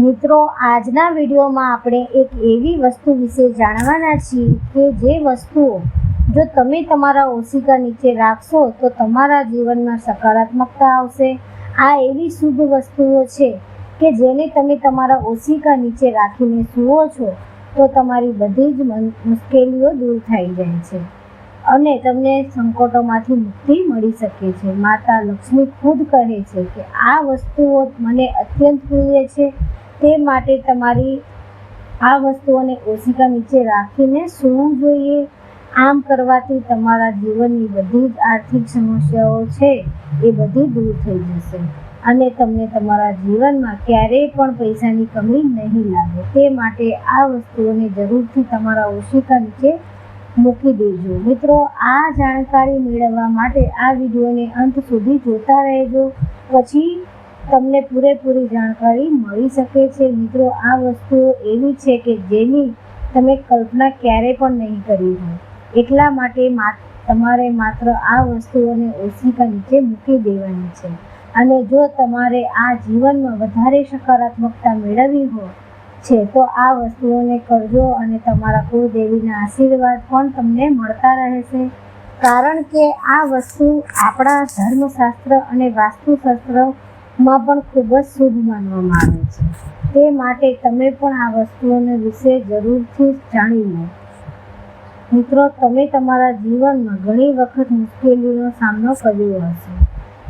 મિત્રો, આજના વિડીયોમાં આપણે એક એવી વસ્તુ વિશે જાણવાના છીએ કે જે વસ્તુઓ જો તમે તમારા ઓશિકા નીચે રાખશો તો તમારા જીવનમાં સકારાત્મકતા આવશે. આ એવી શુભ વસ્તુઓ છે કે જેને તમે તમારા ઓશિકા નીચે રાખીને સૂવો છો તો તમારી બધી જ મુશ્કેલીઓ દૂર થઈ જાય છે અને તમને સંકટોમાંથી મુક્તિ મળી શકે છે. માતા લક્ષ્મી ખુદ કહે છે કે આ વસ્તુઓ મને અત્યંત પ્રિય છે. તે માટે તમારી આ વસ્તુઓને ઓશિકા નીચે રાખીને સૂવું જોઈએ. આમ કરવાથી તમારા જીવનની બધી જ આર્થિક સમસ્યાઓ છે એ બધી દૂર થઈ જશે અને તમને તમારા જીવનમાં ક્યારેય પણ પૈસાની કમી નહીં લાગે. તે માટે આ વસ્તુઓને જરૂરથી તમારા ઓશિકા નીચે મૂકી દેજો. મિત્રો, આ જાણકારી મેળવવા માટે આ વિડીયોને અંત સુધી જોતા રહેજો. પછી તમને પૂરેપૂરી જાણકારી મળી શકે છે. મિત્રો, આ વસ્તુઓ એવી છે કે જેની તમે કલ્પના ક્યારે પણ નહીં કરી હોય. એટલા માટે તમારે માત્ર આ વસ્તુઓને ઓશિકા નીચે મૂકી દેવાની છે. અને જો તમારે આ જીવનમાં વધારે સકારાત્મકતા મેળવવી હોય છે, તો આ વસ્તુઓને કરજો અને તમારા કુળદેવીના આશીર્વાદ પણ તમને મળતા રહેશે. કારણ કે આ વસ્તુ આપણા ધર્મશાસ્ત્ર અને વાસ્તુશાસ્ત્રમાં પણ ખૂબ જ શુભ માનવામાં આવે છે. તે માટે તમે પણ આ વસ્તુઓને વિશે જરૂરથી જાણી લો. મિત્રો, તમે તમારા જીવનમાં ઘણી વખત મુશ્કેલીનો સામનો કર્યો હશે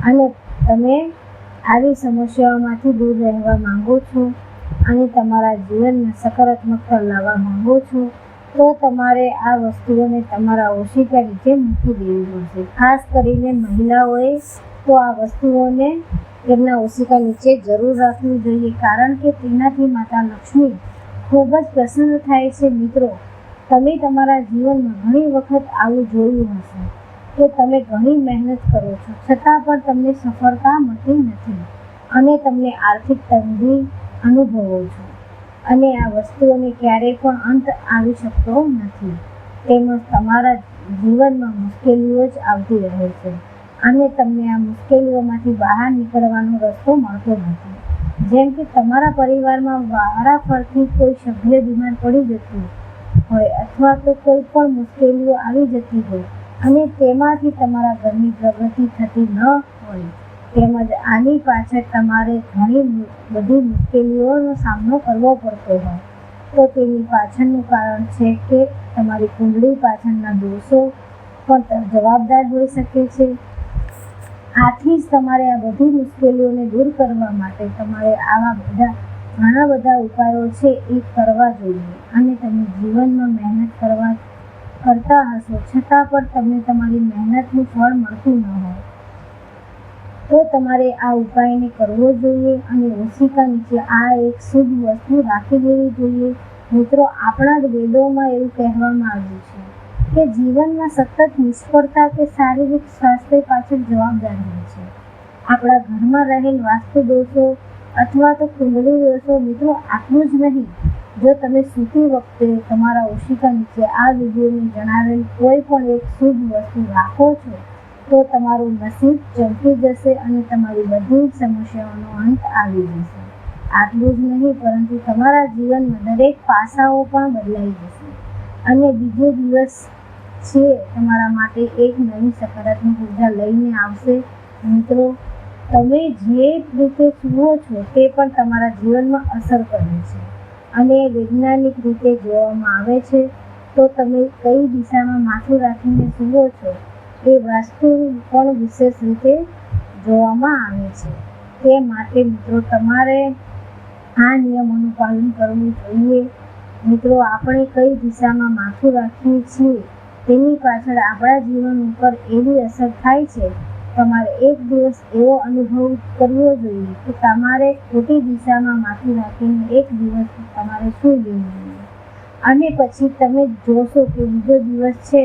અને તમે આવી સમસ્યાઓમાંથી દૂર રહેવા માંગો છો અને તમારા જીવનમાં સકારાત્મકતા લાવવા માંગો છો, તો તમારે આ વસ્તુઓને તમારા ઓશિકા રીતે મૂકી દેવી પડશે. ખાસ કરીને મહિલાઓએ તો આ વસ્તુઓને તેમના ઓશિકા નીચે જરૂર રાખવી જોઈએ, કારણ કે તેનાથી માતા લક્ષ્મી ખૂબ જ પ્રસન્ન થાય છે. મિત્રો, તમે તમારા જીવનમાં ઘણી વખત આવું જોયું હશે કે તમે ઘણી મહેનત કરો છો, છતાં પણ તમને સફળતા મળતી નથી અને તમને આર્થિક તંગી અનુભવો છો અને આ વસ્તુઓને ક્યારેય પણ અંત આવી શકતો નથી. તેમજ તમારા જીવનમાં મુશ્કેલીઓ જ આવતી રહે છે. અને તમને આ મુશ્કેલીઓમાંથી બહાર નીકળવાનો રસ્તો મળતો નથી. જેમ કે તમારા પરિવારમાં વારાફરતી કોઈ સભ્ય બીમાર પડી જતું હોય અથવા તો કોઈ પણ મુશ્કેલીઓ આવી જતી હોય અને તેમાંથી તમારા ઘરની પ્રગતિ થતી ન હોય, તેમજ આની પાછળ તમારે ઘણી બધી મુશ્કેલીઓનો સામનો કરવો પડતો હોય. તો તેની પાછળનું કારણ છે કે તમારી કુંડળી પાછળના દોષો પણ જવાબદાર હોઈ શકે છે. આથી જ તમારે આ બધી મુશ્કેલીઓને દૂર કરવા માટે તમારે આવા બધા, ઘણા બધા ઉપાયો છે એ કરવા જોઈએ. અને તમે જીવનમાં મહેનત કરવા કરતા હશો, છતાં પણ તમને તમારી મહેનતનું ફળ મળતું ન હોય. તો તમારે આ ઉપાયને કરવો જોઈએ અને ઓશિકા નીચે આ એક શુભ વસ્તુ રાખી દેવી જોઈએ. મિત્રો, આપણા જ વેદોમાં એવું કહેવામાં આવ્યું છે કે જીવનમાં સતત નિષ્ફળતા કે શારીરિક સ્વાસ્થ્ય પાછળ જવાબદાર હોય છે. આપણા ઘરમાં રહેલ વાસ્તુ દોષો અથવા તો કુંડળી દોષો, મિત્રો, આટલું જ નહીં. જો તમે સૂતી વખતે તમારા ઓશિકા નીચે આ વિડીયોમાં જણાવેલ કોઈ પણ એક શુભ વસ્તુ રાખો છો, તો તમારું નસીબ ચમકી જશે અને તમારી બધી જ સમસ્યાઓનો અંત આવી જશે. આટલું જ નહીં, પરંતુ તમારા જીવનમાં દરેક પાસાઓ પણ બદલાઈ જશે. અને બીજો દિવસ છે. તમારા માટે એક નવી સકારાત્મક ઊર્જા લઈને આવશે. મિત્રો, તમે જે રીતે સૂવો છો તે પણ તમારા જીવનમાં અસર કરે છે અને વૈજ્ઞાનિક રીતે જોવામાં આવે છે. તો તમે કઈ દિશામાં માથું રાખીને સૂવો છો એ વાસ્તુ પણ વિશેષ રીતે જોવામાં આવે છે. તે માટે મિત્રો, તમારે આ નિયમોનું પાલન કરવું જોઈએ. મિત્રો, આપણે કઈ દિશામાં માથું રાખીએ છીએ તેની પાછળ આપણા જીવન ઉપર એવી અસર થાય છે. તમારે એક દિવસ એવો અનુભવ કરવો જોઈએ કે તમારે ખોટી દિશામાં માથું રાખીને એક દિવસ તમારે શું જવું જોઈએ? અને પછી તમે જોશો કે બીજો દિવસ છે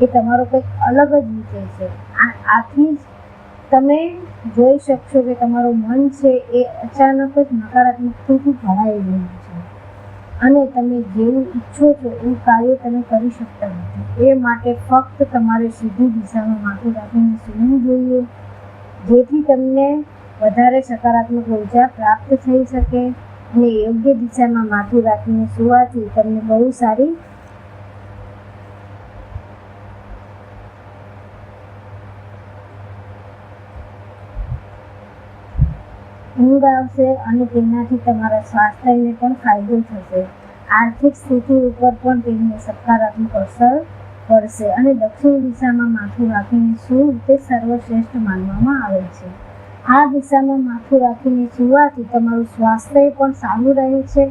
એ તમારો કંઈક અલગ જ વિષય છે. આથી જ તમે જોઈ શકશો કે તમારું મન છે એ અચાનક જ નકારાત્મકતાથી ભરાઈ ગયું અને તમે જેવું ઈચ્છો છો એવું કાર્ય તમે કરી શકતા નથી. એ માટે ફક્ત તમારે સીધી દિશામાં માથું રાખીને સૂવું જોઈએ, જેથી તમને વધારે સકારાત્મક ઊર્જા પ્રાપ્ત થઈ શકે અને યોગ્ય દિશામાં માથું રાખીને સુવાથી તમને બહુ સારી ઊંઘ આવશે અને તેનાથી તમારા સ્વાસ્થ્યને પણ ફાયદો થશે. આર્થિક સ્થિતિ ઉપર પણ તેની સકારાત્મક અસર પડશે અને દક્ષિણ દિશામાં માથું રાખીને સૂવું તે સર્વશ્રેષ્ઠ માનવામાં આવે છે. આ દિશામાં માથું રાખીને સૂવાથી તમારું સ્વાસ્થ્ય પણ સારું રહે છે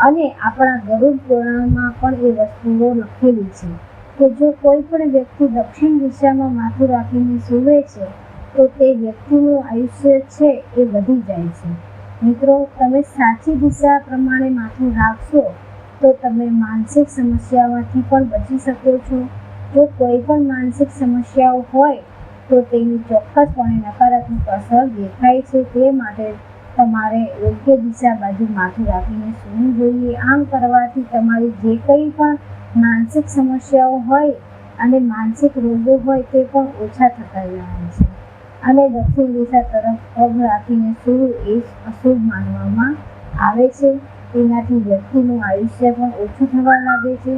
અને આપણા ગરુડ પુરાણમાં પણ એ વસ્તુઓ લખેલી છે કે જો કોઈ પણ વ્યક્તિ દક્ષિણ દિશામાં માથું રાખીને સૂવે છે તો તે વ્યક્તિનું આયુષ્ય છે એ વધી જાય છે. મિત્રો, તમે સાચી દિશા પ્રમાણે માથું રાખશો, તો તમે માનસિક સમસ્યાઓથી પણ બચી શકો છો. જો કોઈ પણ માનસિક સમસ્યાઓ હોય, તો તેની ચોક્કસપણે નકારાત્મક અસર દેખાય છે. તે માટે તમારે યોગ્ય દિશા બાજુ માથું રાખીને સૂવું જોઈએ. આમ કરવાથી તમારી જે કંઈ પણ માનસિક સમસ્યાઓ હોય અને માનસિક રોગો હોય, તે પણ ઓછા થતા જાય છે. અને દક્ષિણ દિશા તરફ પગ રાખીને સૂવું એ અશુભ માનવામાં આવે છે. તેનાથી વ્યક્તિનું આયુષ્ય પણ ઓછું થવા લાગે છે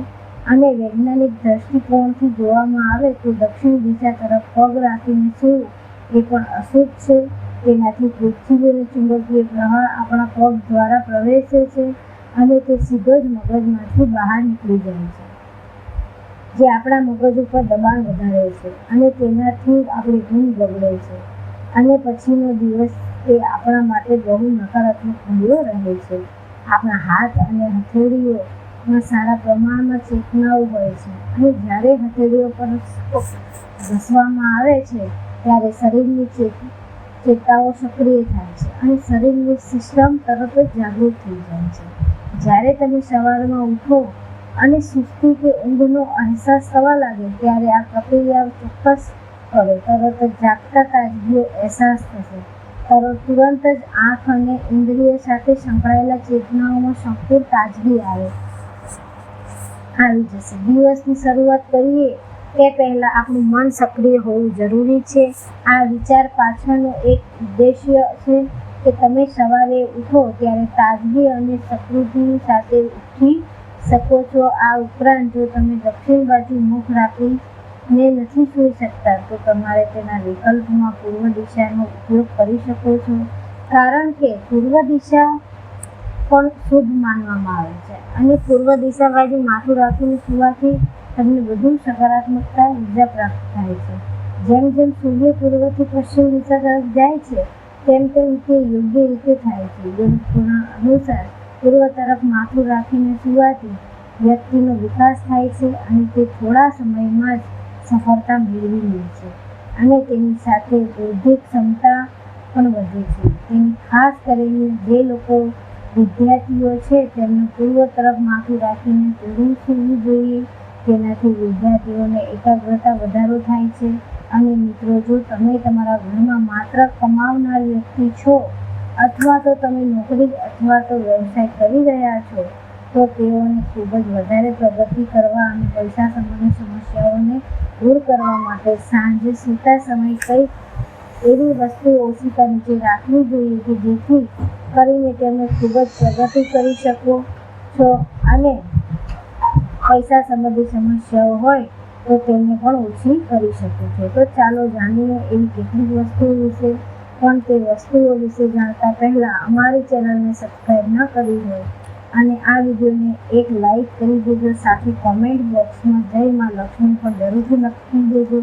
અને વૈજ્ઞાનિક દ્રષ્ટિકોણથી જોવામાં આવે તો દક્ષિણ દિશા તરફ પગ રાખીને સૂવું એ પણ અશુભ છે. તેનાથી પૃથ્વીનો ચુંબકીય પ્રવાહ આપણા પગ દ્વારા પ્રવેશે છે અને તે સીધો જ મગજમાંથી બહાર નીકળી જાય છે. જે આપણા મગજ ઉપર દબાણ વધારે છે અને તેનાથી આપણી ઊંઘ બગડે છે. અને પછીનો દિવસ એ આપણા માટે બહુ નકારાત્મક ભૂલો રહે છે. આપણા હાથ અને હથેળીઓમાં સારા પ્રમાણમાં ચેતનાઓ હોય છે અને જ્યારે હથેળીઓ પર ઘસવામાં આવે છે, ત્યારે શરીરની ચેત, ચેતાઓ સક્રિય થાય છે અને શરીરની સિસ્ટમ તરત જ જાગૃત થઈ જાય છે. જ્યારે તમે સવારમાં ઉઠો અને સુસ્તી કે ઊંઘનો અહેસાસ થવા લાગે ત્યારે આ પ્રક્રિયા ચોક્કસ કરો તરત જ જાગતા તાજગીઓ અહેસાસ થશે. તરત તુરંત જ આંખ અને ઇન્દ્રિય સાથે સંકળાયેલા ચેતનાઓમાં સંપૂર્ણ તાજગી આવે. આવી જશે. દિવસની શરૂઆત કરીએ તે પહેલાં આપણું મન સક્રિય હોવું જરૂરી છે. આ વિચાર પાછળનો એક ઉદ્દેશ્ય છે કે તમે સવારે ઉઠો ત્યારે તાજગી અને સકૃતિની સાથે ઉઠી શકો છો. આ ઉપરાંત જો તમે દક્ષિણ બાજુ મુખ રાખીને નથી સૂઈ શકતા, તો તમારે તેના વિકલ્પમાં પૂર્વ દિશાનો ઉપયોગ કરી શકો છો. કારણ કે પૂર્વ દિશા પણ શુભ માનવામાં આવે છે. અને પૂર્વ દિશા બાજુ માથું રાખીને સુવાથી તમને વધુ સકારાત્મકતા, ઊર્જા પ્રાપ્ત થાય છે. જેમ જેમ સૂર્ય પૂર્વથી પશ્ચિમ દિશા તરફ જાય છે, તેમ તેમ તે યોગ્ય રીતે થાય છે. અનુસાર પૂર્વ તરફ માથું રાખીને સુવાથી વ્યક્તિનો વિકાસ થાય છે અને તે થોડા સમયમાં જ સફળતા મેળવી લે છે. અને તેની સાથે બૌદ્ધિક ક્ષમતા પણ વધે છે. તેની ખાસ કરીને જે લોકો વિદ્યાર્થીઓ છે, તેમને પૂર્વ તરફ માથું રાખીને પૂરું સૂવું જોઈએ, તેનાથી વિદ્યાર્થીઓને એકાગ્રતા વધારો થાય છે. અને મિત્રો, જો તમે તમારા ઘરમાં માત્ર કમાવનાર વ્યક્તિ છો અથવા તો તમે નોકરી અથવા તો વ્યવસાય કરી રહ્યા છો, તો તેઓને ખૂબ જ વધારે પ્રગતિ કરવા અને પૈસા સંબંધિત સમસ્યાઓને દૂર કરવા માટે સાંજે સૂતા સમય કંઈ એવી વસ્તુ ઓછી નીચે રાખવી જોઈએ કે જેથી કરીને તમે ખૂબ જ પ્રગતિ કરી શકો છો અને પૈસા સંબંધિત સમસ્યાઓ હોય તો તેને પણ ઓછી કરી શકો છો. તો ચાલો જાણીએ એવી કેટલીક વસ્તુઓ વિશે પણ તે વસ્તુઓ વિશે જાણતા પહેલાં અમારી ચેનલને સબસ્ક્રાઈબ ન કરી હોય અને આ વિડીયોને એક લાઈક કરી દેજો, સાથે કોમેન્ટ બોક્સમાં જય માં લક્ષ્મી પણ જરૂરથી લખી દેજો.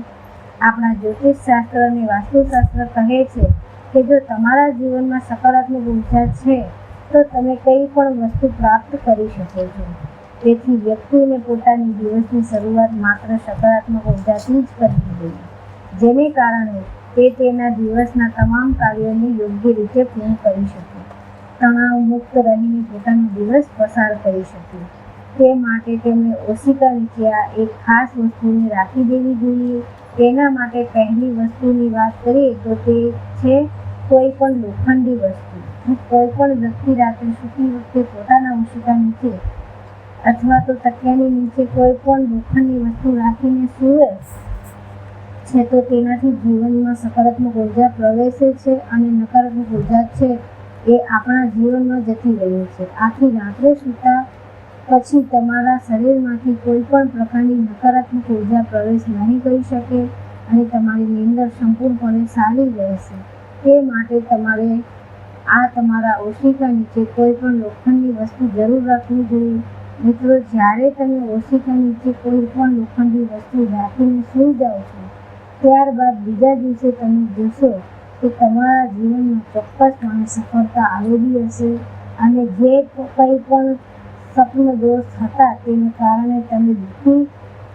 આપણા જ્યોતિષ શાસ્ત્ર અને વાસ્તુશાસ્ત્ર કહે છે કે જો તમારા જીવનમાં સકારાત્મક ઊર્જા છે, તો તમે કંઈ પણ વસ્તુ પ્રાપ્ત કરી શકો છો. તેથી વ્યક્તિને પોતાની દિવસની શરૂઆત માત્ર સકારાત્મક ઉર્જાથી જ કરવી જોઈએ જેને કારણે તે તેના દિવસના તમામ કાર્યોને યોગ્ય રીતે પૂર્ણ કરી શકે. તણાવ મુક્ત રહીને પોતાનો દિવસ પસાર કરી શકે. તે માટે તેમણે ઓશિકા નીચે આ એક ખાસ વસ્તુને રાખી દેવી જોઈએ. તેના માટે પહેલી વસ્તુની વાત કરીએ તો તે છે કોઈ પણ લોખંડી વસ્તુ. કોઈ પણ વ્યક્તિ રાત્રે સૂતી વખતે પોતાના ઓશિકા નીચે અથવા તો તકિયાની નીચે કોઈ પણ લોખંડની વસ્તુ રાખીને સૂવે છે તો તેનાથી જીવનમાં સકારાત્મક ઊર્જા પ્રવેશે છે અને નકારાત્મક ઊર્જા છે એ આપણા જીવનમાં જતી રહી છે. આથી રાત્રે સૂતા પછી તમારા શરીરમાંથી કોઈ પણ પ્રકારની નકારાત્મક ઊર્જા પ્રવેશ નહીં કરી શકે અને તમારી નિંદર સંપૂર્ણપણે સારી રહેશે. તે માટે તમારે આ તમારા ઓશિકા નીચે કોઈ પણ લોખંડની વસ્તુ જરૂર રાખવી જોઈએ. મિત્રો, જ્યારે તમે ઓશિકા નીચે કોઈ પણ લોખંડની વસ્તુ રાખીને સૂઈ જાઓ છો ત્યારબાદ બીજા દિવસે તમે જોશો કે તમારા જીવનમાં ચોક્કસપણે સફળતા આવેલી હશે અને જે કંઈ પણ સ્વપ્ન દોષ હતા તેને કારણે તમે દુઃખી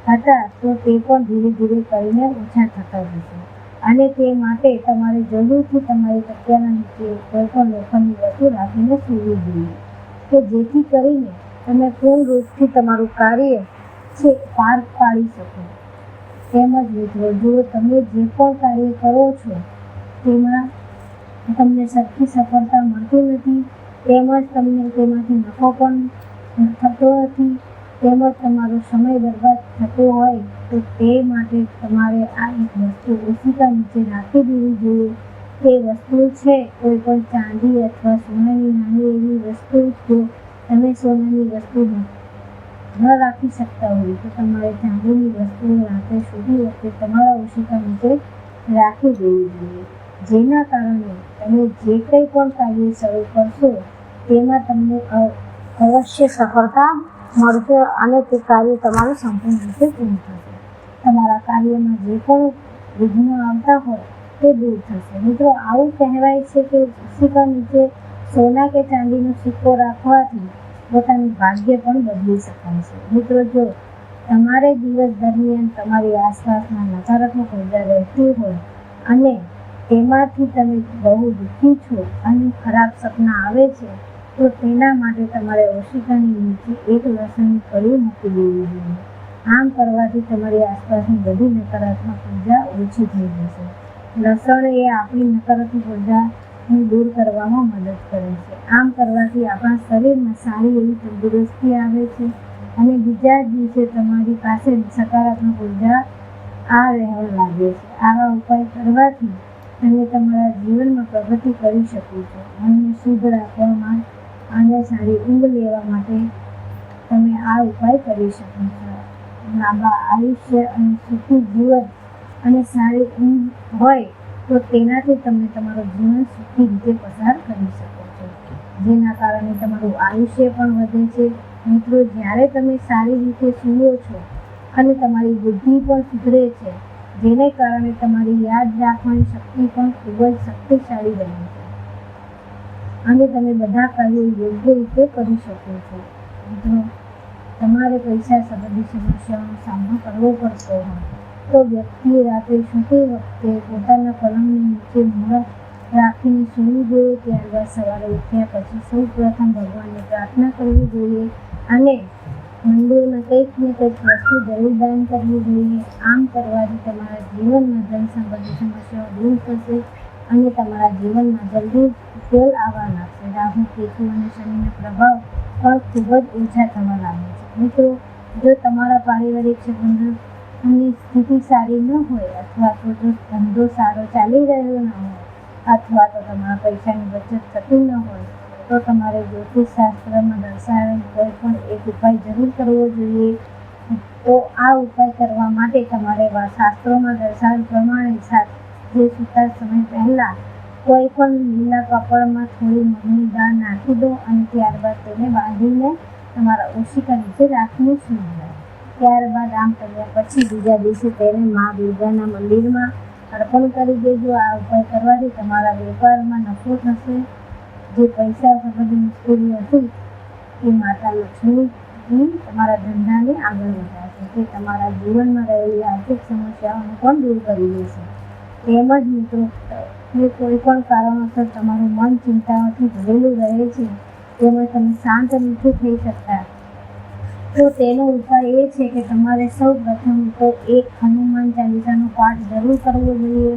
હતા, તો તે પણ ધીરે ધીરે કરીને ઓછા થતા જશે. અને તે માટે તમારે જરૂરથી તમારી તકિયાના નીચે કોઈ પણ લોખંડની વસ્તુ રાખીને સૂવી જોઈએ. કે જેથી કરીને તમે પૂર્ણ રૂપથી તમારું કાર્ય છે, પાર પાડી શકો. તેમજ મિત્રો, જો તમે જે પણ કાર્ય કરો છો, તેમાં તમને સરખી સફળતા મળતી નથી તેમજ તમને તેમાંથી નફો પણ થતો નથી તેમજ તમારો સમય બરબાદ થતો હોય, તો તે માટે તમારે આ એક વસ્તુ ઓશિકા નીચે રાખી દેવી જોઈએ. તે વસ્તુ છે કોઈ પણ ચાંદી અથવા સોનાની નાની એવી વસ્તુ, જો તમે સોનાની વસ્તુ ન રાખી શકતા હોય તો તમારે ચાંદીની વસ્તુઓ રાત્રે સુધી વખતે તમારા ઓશિકા નીચે રાખી દેવી જોઈએ. જેના કારણે તમે જે કંઈ પણ કાર્ય શરૂ કરશો, તેમાં તમને અવશ્ય સફળતા મળશે અને તે કાર્ય તમારું સંપૂર્ણ રીતે પૂર્ણ થશે. તમારા કાર્યમાં જે પણ વિઘ્નો આવતા હોય, તે દૂર થશે. મિત્રો, આવું કહેવાય છે કે સિક્કા નીચે સોના કે ચાંદીનો સિક્કો રાખવાથી પોતાનું ભાગ્ય પણ બદલી શકાય છે. મિત્રો, જો તમારે દિવસ દરમિયાન તમારી આસપાસમાં નકારાત્મક ઊર્જા રહેતી હોય અને તેમાંથી તમે બહુ દુઃખી છો અને ખરાબ સપના આવે છે, તો તેના માટે તમારે ઓશિકાની નીચે એક લસણ કળી મૂકી દેવી જોઈએ. આમ કરવાથી તમારી આસપાસની બધી નકારાત્મક ઊર્જા ઓછી થઈ જશે. લસણ એ આપણી નકારાત્મક ઉર્જાને દૂર કરવામાં મદદ કરે છે. આમ કરવાથી આપણા શરીરમાં સારી એવી તંદુરસ્તી આવે છે અને બીજા દિવસે તમારી પાસે સકારાત્મક ઊર્જા આ રહેવા લાગે છે. આવા ઉપાય કરવાથી તમે તમારા જીવનમાં પ્રગતિ કરી શકો છો. મનને શુદ્ધ રાખવામાં અને સારી ઊંઘ લેવા માટે તમે આ ઉપાય કરી શકો છો. લાંબા આયુષ્ય અને સુખી જીવન અને સારી ઊંઘ હોય તો તેનાથી તમે તમારું જીવન સુખી રીતે પસાર કરી શકો છો. જેના કારણે તમારું આયુષ્ય પણ વધે છે. મિત્રો, જ્યારે તમે સારી રીતે સૂવો છો અને તમારી બુદ્ધિ પણ સુધરે છે, જેને કારણે તમારી યાદ રાખવાની શક્તિ પણ ખૂબ જ શક્તિશાળી બને છે. અને તમે બધા કાર્યો યોગ્ય રીતે કરી શકો છો. મિત્રો, તમારે પૈસા સંબંધી સમસ્યાઓનો સામનો કરવો પડતો હોય. તો વ્યક્તિએ રાત્રે સૂતી વખતે પોતાના પલંગની નીચે મુહૂર્ત રાખીને સૂવું જોઈએ, ત્યારબાદ સવારે ઉઠ્યા પછી સૌ પ્રથમ ભગવાનને પ્રાર્થના કરવી જોઈએ અને મંદિરમાં કંઈક ને કંઈક વસ્તુ જરૂર દાન કરવું જોઈએ. આમ કરવાથી તમારા જીવનમાં ધન સંબંધી સમસ્યાઓ દૂર થશે અને તમારા જીવનમાં જલ્દી તેલ આવવા લાગશે. રાહુ, કેતુ અને શનિનો પ્રભાવ પણ ખૂબ જ ઓછા થવા લાગે છે. મિત્રો, જો તમારા પારિવારિક સંબંધોની સ્થિતિ સારી ન હોય અથવા તો જો ધંધો સારો ચાલી રહ્યો ન હોય અથવા તો તમારા પૈસાની બચત થતી ન હોય, તો તમારે જ્યોતિષ શાસ્ત્રમાં દર્શાવેલ કોઈ પણ એક ઉપાય જરૂર કરવો જોઈએ. તો આ ઉપાય કરવા માટે તમારે શાસ્ત્રોમાં દર્શાવેલ પ્રમાણે સાથે જે સૂતા સમય પહેલાં કોઈ પણ લીલા કપડમાં થોડી મગની દાળ નાખી દો અને ત્યારબાદ તેને બાંધીને તમારા ઓશિકા નીચે રાખવું જાઓ ત્યારબાદ આમ કર્યા પછી બીજા દિવસે તેને મા દુર્ગાના મંદિરમાં અર્પણ કરી દેજો. આ ઉપાય કરવાથી તમારા વેપારમાં નફો થશે. જે પૈસા સંબંધી મુશ્કેલી હતી, એ માતા લક્ષ્મીજી તમારા ધંધાને આગળ વધારશે. તે તમારા જીવનમાં રહેલી આર્થિક સમસ્યાઓને પણ દૂર કરી દેશે. તેમજ મિત્રો જે કોઈ પણ કારણોસર તમારું મન ચિંતાઓથી ભરેલું રહે છે. તેમાં તમે શાંત નથી થઈ શકતા. તો તેનો ઉપાય એ છે કે તમારે સૌ પ્રથમ તો એક હનુમાન ચાલીસાનો પાઠ જરૂર કરવો જોઈએ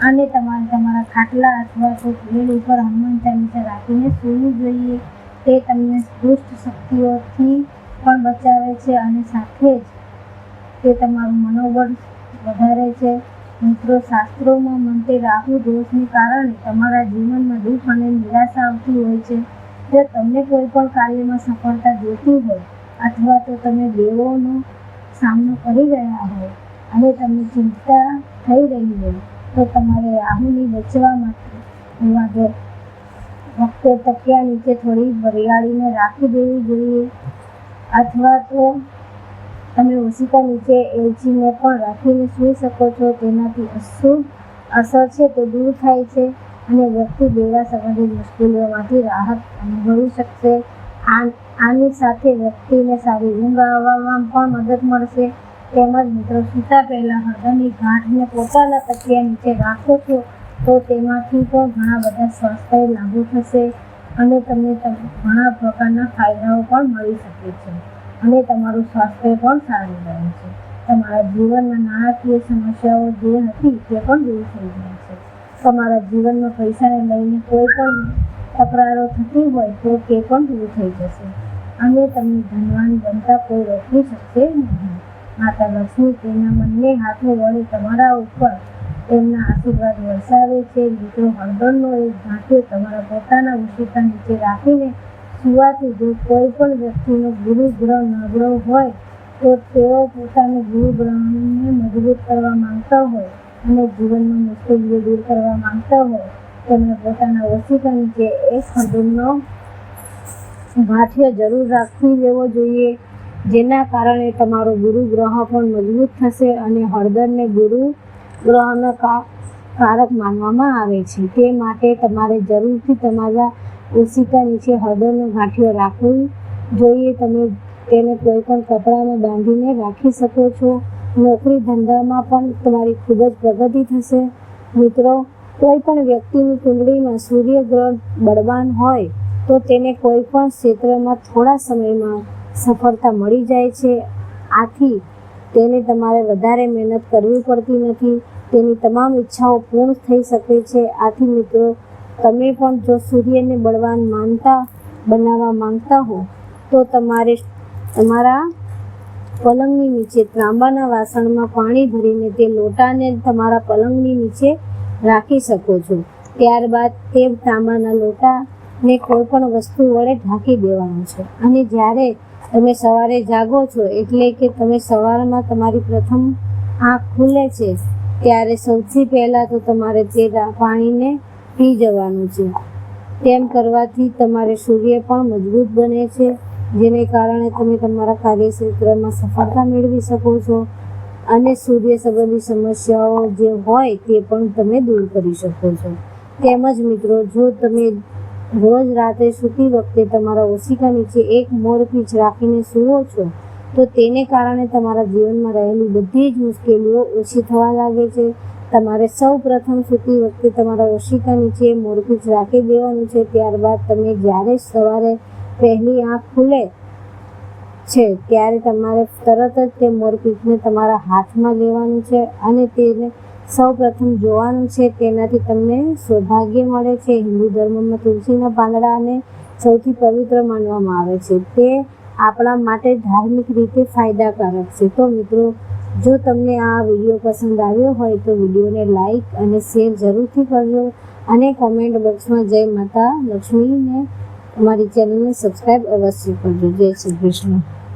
અને તમારે તમારા ખાટલા અથવા તો બેડ ઉપર હનુમાન ચાલીસા રાખીને સૂવું જોઈએ. તે તમને દુષ્ટ શક્તિઓથી પણ બચાવે છે અને સાથે જ તે તમારું મનોબળ વધારે છે. મિત્રો, શાસ્ત્રોમાં મનતે રાહુ દોષને કારણે તમારા જીવનમાં દુઃખ અને નિરાશા આવતી હોય છે. જો તમને કોઈ પણ કાર્યમાં સફળતા જોતી હોય અથવા તો તમે દેવોનો સામનો કરી રહ્યા હોય અને તમને ચિંતા થઈ રહી હોય, તો તમારે રાહુને બચવા માટે માટે વખતે તકિયા નીચે થોડી વરિયાળીને રાખી દેવી જોઈએ. અથવા તો તમે ઓશિકા નીચે એલચીને પણ રાખીને સૂઈ શકો છો, તેનાથી અશુભ અસર છે તે દૂર થાય છે અને વ્યક્તિ દેવા સંબંધિત મુશ્કેલીઓમાંથી રાહત અનુભવી શકશે. આ આની સાથે વ્યક્તિને સારી ઊંઘ આવવામાં પણ મદદ મળશે. તેમજ મિત્રો, સૂતા પહેલાં હળદરની ગાંઠને પોતાના તકિયા નીચે રાખો છો, તો તેમાંથી પણ ઘણા બધા સ્વાસ્થ્ય લાભો થશે અને તમને તમ- ઘણા પ્રકારના ફાયદાઓ પણ મળી શકે છે અને તમારું સ્વાસ્થ્ય પણ સારું રહે છે. તમારા જીવનમાં નાણાકીય સમસ્યાઓ જે હતી તે પણ દૂર થઈ જાય છે. તમારા જીવનમાં પૈસાને લઈને કોઈ પણ તકરારો થતી હોય તો તે પણ દૂર થઈ જશે. અને તમને ધનવાન બનતા કોઈ રોકી શકશે નહીં. માતા લક્ષ્મી તેના મનને હાથો વડે તમારા ઉપર તેમના આશીર્વાદ વરસાવે છે. મિત્રો હળદરનો એક ગાંઠિયો તમારા પોતાના ઉશિકા નીચે રાખીને સુવાથી જો કોઈ પણ વ્યક્તિનો ગુરુ ગ્રહ નબળો હોય, તો તેઓ પોતાના ગુરુ ગ્રહને મજબૂત કરવા માંગતા હોય અને જીવનમાં મુશ્કેલીઓ દૂર કરવા માંગતા હોય. તેમણે પોતાના ઓશિકા નીચે એક હળદરનો ગાંઠિયો જરૂર રાખી લેવો જોઈએ, જેના કારણે તમારો ગુરુ ગ્રહ પણ મજબૂત થશે અને હળદરને ગુરુ ગ્રહનો કારક માનવામાં આવે છે. તે માટે તમારે જરૂરથી તમારા ઓશિકા નીચે હળદરનો ગાંઠિયો રાખવું જોઈએ. તમે તેને કોઈ પણ કપડામાં બાંધીને રાખી શકો છો. નોકરી ધંધામાં પણ તમારી ખૂબ જ પ્રગતિ થશે. મિત્રો કોઈ પણ વ્યક્તિની કુંડળીમાં સૂર્યગ્રહ બળવાન હોય તો તેને કોઈ પણ ક્ષેત્રમાં થોડા સમયમાં સફળતા મળી જાય છે. આથી તેને તમારે વધારે મહેનત કરવી પડતી નથી. તેની તમામ ઈચ્છાઓ પૂર્ણ થઈ શકે છે. આથી મિત્રો, તમે પણ જો સૂર્યને બળવાન માનતા, બનાવવા માંગતા હો, તો તમારે તમારા પલંગની નીચે ત્રાંબાના વાસણમાં પાણી ભરીને તે લોટાને તમારા પલંગની નીચે રાખી શકો છો. ત્યારબાદ તે તાંબાના લોટાને કોઈ પણ વસ્તુ વડે ઢાંકી દેવાનું છે. અને જ્યારે તમે સવારે જાગો છો, એટલે કે તમે સવારમાં તમારી પ્રથમ આંખ ખુલે છે, ત્યારે સૌથી પહેલાં તો તમારે તે પાણીને પી જવાનું છે. તેમ કરવાથી તમારે સૂર્ય પણ મજબૂત બને છે, જેને કારણે તમે તમારા કાર્યક્ષેત્રમાં સફળતા મેળવી શકો છો અને સૂર્ય સંબંધી સમસ્યાઓ જે હોય તે પણ તમે દૂર કરી શકો છો. તેમજ મિત્રો, જો તમે રોજ રાત્રે સૂતી વખતે તમારા ઓશિકા નીચે એક મોરપીંછ રાખીને સૂવો છો, તો તેને કારણે તમારા જીવનમાં રહેલી બધી જ મુશ્કેલીઓ ઓછી થવા લાગે છે. તમારે સૌ પ્રથમ સૂતી વખતે તમારા ઓશિકા નીચે મોરપીંછ રાખી દેવાનું છે, ત્યારબાદ તમે જ્યારે સવારે પહેલી આંખ ખુલે છે, ત્યારે તમારે તરત જ તે મોરપીંછને તમારા હાથમાં લેવાનું છે અને તેને સૌ પ્રથમ જોવાનું છે તેનાથી તમને સૌભાગ્ય મળે છે. હિન્દુ ધર્મમાં તુલસીના પાંદડાને સૌથી પવિત્ર માનવામાં આવે છે. તે આપણા માટે ધાર્મિક રીતે ફાયદાકારક છે. તો મિત્રો, જો તમને આ વીડિયો પસંદ આવ્યો હોય તો વિડીયોને લાઈક અને શેર જરૂરથી કરજો અને કોમેન્ટ બોક્સમાં જય માતા લક્ષ્મીને અમારી ચેનલને સબસ્ક્રાઈબ અવશ્ય કરજો. જય શ્રી કૃષ્ણ.